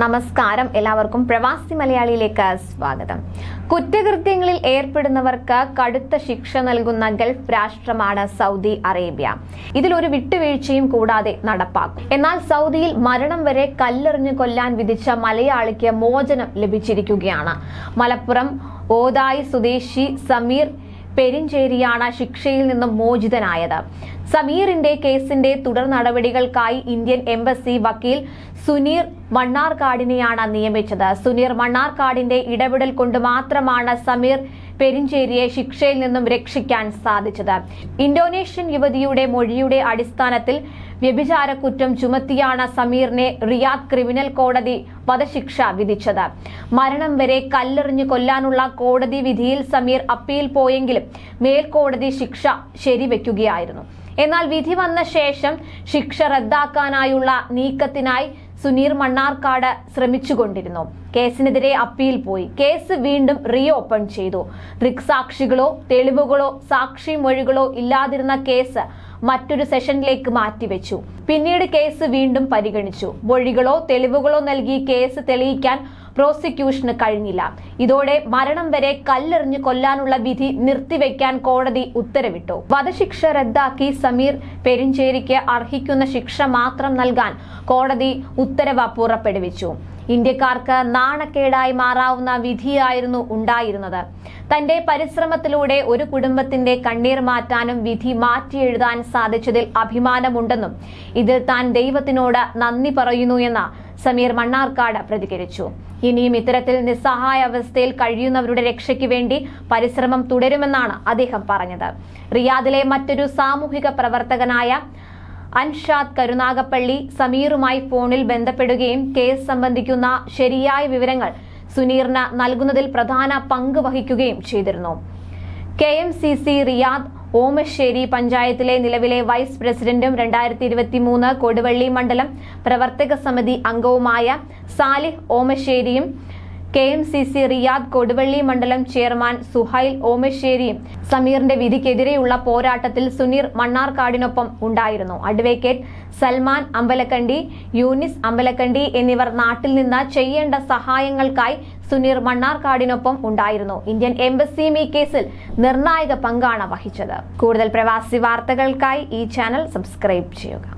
നമസ്കാരം. എല്ലാവർക്കും പ്രവാസി മലയാളിയിലേക്ക് സ്വാഗതം. കുറ്റകൃത്യങ്ങളിൽ ഏർപ്പെടുന്നവർക്ക് കടുത്ത ശിക്ഷ നൽകുന്ന ഗൾഫ് രാഷ്ട്രമാണ് സൗദി അറേബ്യ. ഇതിലൊരു വിട്ടുവീഴ്ചയും കൂടാതെ നടപ്പാക്കും. എന്നാൽ സൗദിയിൽ മരണം വരെ കല്ലെറിഞ്ഞു കൊല്ലാൻ വിധിച്ച മലയാളിക്ക് മോചനം ലഭിച്ചിരിക്കുകയാണ്. മലപ്പുറം ഓതായി സ്വദേശി സമീർ പെരിഞ്ചേരിയാണ് ശിക്ഷയിൽ നിന്നും മോചിതനായത്. സമീറിന്റെ കേസിന്റെ തുടർ നടപടികൾക്കായി ഇന്ത്യൻ എംബസി വക്കീൽ സുനീർ മണ്ണാർക്കാടിനെയാണ് നിയമിച്ചത്. സുനീർ മണ്ണാർക്കാടിന്റെ ഇടപെടൽ കൊണ്ട് മാത്രമാണ് സമീർ പെരിഞ്ചേരിയെ ശിക്ഷയിൽ നിന്നും രക്ഷിക്കാൻ സാധിച്ചത്. ഇന്തോനേഷ്യൻ യുവതിയുടെ മൊഴിയുടെ അടിസ്ഥാനത്തിൽ വ്യഭിചാര കുറ്റം ചുമത്തിയാണ് സമീറിനെ റിയാദ് ക്രിമിനൽ കോടതി വധശിക്ഷ വിധിച്ചത്. മരണം വരെ കല്ലെറിഞ്ഞു കൊല്ലാനുള്ള കോടതി വിധിയിൽ സമീർ അപ്പീൽ പോയെങ്കിലും മേൽക്കോടതി ശിക്ഷ ശരിവെക്കുകയായിരുന്നു. എന്നാൽ വിധി വന്ന ശേഷം ശിക്ഷ റദ്ദാക്കാനായുള്ള നീക്കത്തിനായി സുനീർ മണ്ണാർക്കാട് ശ്രമിച്ചുകൊണ്ടിരുന്നു. കേസിനെതിരെ അപ്പീൽ പോയി. കേസ് വീണ്ടും റീ ഓപ്പൺ ചെയ്തു. ദൃക്സാക്ഷികളോ തെളിവുകളോ സാക്ഷി മൊഴികളോ ഇല്ലാതിരുന്ന കേസ് മറ്റൊരു സെഷനിലേക്ക് മാറ്റിവെച്ചു. പിന്നീട് കേസ് വീണ്ടും പരിഗണിച്ചു. മൊഴികളോ തെളിവുകളോ നൽകി കേസ് തെളിയിക്കാൻ പ്രോസിക്യൂഷന് കഴിഞ്ഞില്ല. ഇതോടെ മരണം വരെ കല്ലെറിഞ്ഞു കൊല്ലാനുള്ള വിധി നിർത്തിവെക്കാൻ കോടതി ഉത്തരവിട്ടു. വധശിക്ഷ റദ്ദാക്കി സമീർ പെരിഞ്ചേരിക്ക് അർഹിക്കുന്ന ശിക്ഷ മാത്രം നൽകാൻ കോടതി ഉത്തരവ് പുറപ്പെടുവിച്ചു. ഇന്ത്യക്കാർക്ക് നാണക്കേടായി മാറാവുന്ന വിധിയായിരുന്നു ഉണ്ടായിരുന്നത്. തന്റെ പരിശ്രമത്തിലൂടെ ഒരു കുടുംബത്തിന്റെ കണ്ണീർ മാറ്റാനും വിധി മാറ്റിയെഴുതാൻ സാധിച്ചതിൽ അഭിമാനമുണ്ടെന്നും ഇതിൽ താൻ ദൈവത്തിനോട് നന്ദി പറയുന്നു എന്ന സമീർ മണ്ണാർക്കാട് പ്രതികരിച്ചു. ഇനിയും ഇത്തരത്തിൽ നിസ്സഹായ അവസ്ഥയിൽ കഴിയുന്നവരുടെ രക്ഷയ്ക്ക് വേണ്ടി പരിശ്രമം തുടരുമെന്നാണ് അദ്ദേഹം പറഞ്ഞത്. റിയാദിലെ മറ്റൊരു സാമൂഹിക പ്രവർത്തകനായ അൻഷാദ് കരുനാഗപ്പള്ളി സമീറുമായി ഫോണിൽ ബന്ധപ്പെടുകയും കേസ് സംബന്ധിക്കുന്ന ശരിയായ വിവരങ്ങൾ സുനീറിന് നൽകുന്നതിൽ പ്രധാന പങ്ക് വഹിക്കുകയും ചെയ്തിരുന്നു. K M C C Riyadh Omassery പഞ്ചായത്തിലെ നിലവിലെ വൈസ് പ്രസിഡന്റും രണ്ടായിരത്തി ഇരുപത്തി മൂന്ന് കൊടുവള്ളി മണ്ഡലം പ്രവർത്തക സമിതി അംഗവുമായ Salih ഓമശ്ശേരിയും K M C C Riyadh Koduvally മണ്ഡലം ചെയർമാൻ സുഹൈൽ ഓമശ്ശേരിയും സമീറിന്റെ വിധിക്കെതിരെയുള്ള പോരാട്ടത്തിൽ സുനീർ മണ്ണാർക്കാടിനൊപ്പം ഉണ്ടായിരുന്നു. അഡ്വക്കേറ്റ് സൽമാൻ അമ്പലക്കണ്ടി യൂനിസ് അമ്പലക്കണ്ടി എന്നിവർ നാട്ടിൽ നിന്ന് ചെയ്യേണ്ട സഹായങ്ങൾക്കായി സുനീർ മണ്ണാർക്കാടിനൊപ്പം ഉണ്ടായിരുന്നു. ഇന്ത്യൻ എംബസി മീ കേസിൽ നിർണായക പങ്കാണ് വഹിച്ചത്. കൂടുതൽ പ്രവാസി വാർത്തകൾക്കായി ഈ ചാനൽ സബ്സ്ക്രൈബ് ചെയ്യുക.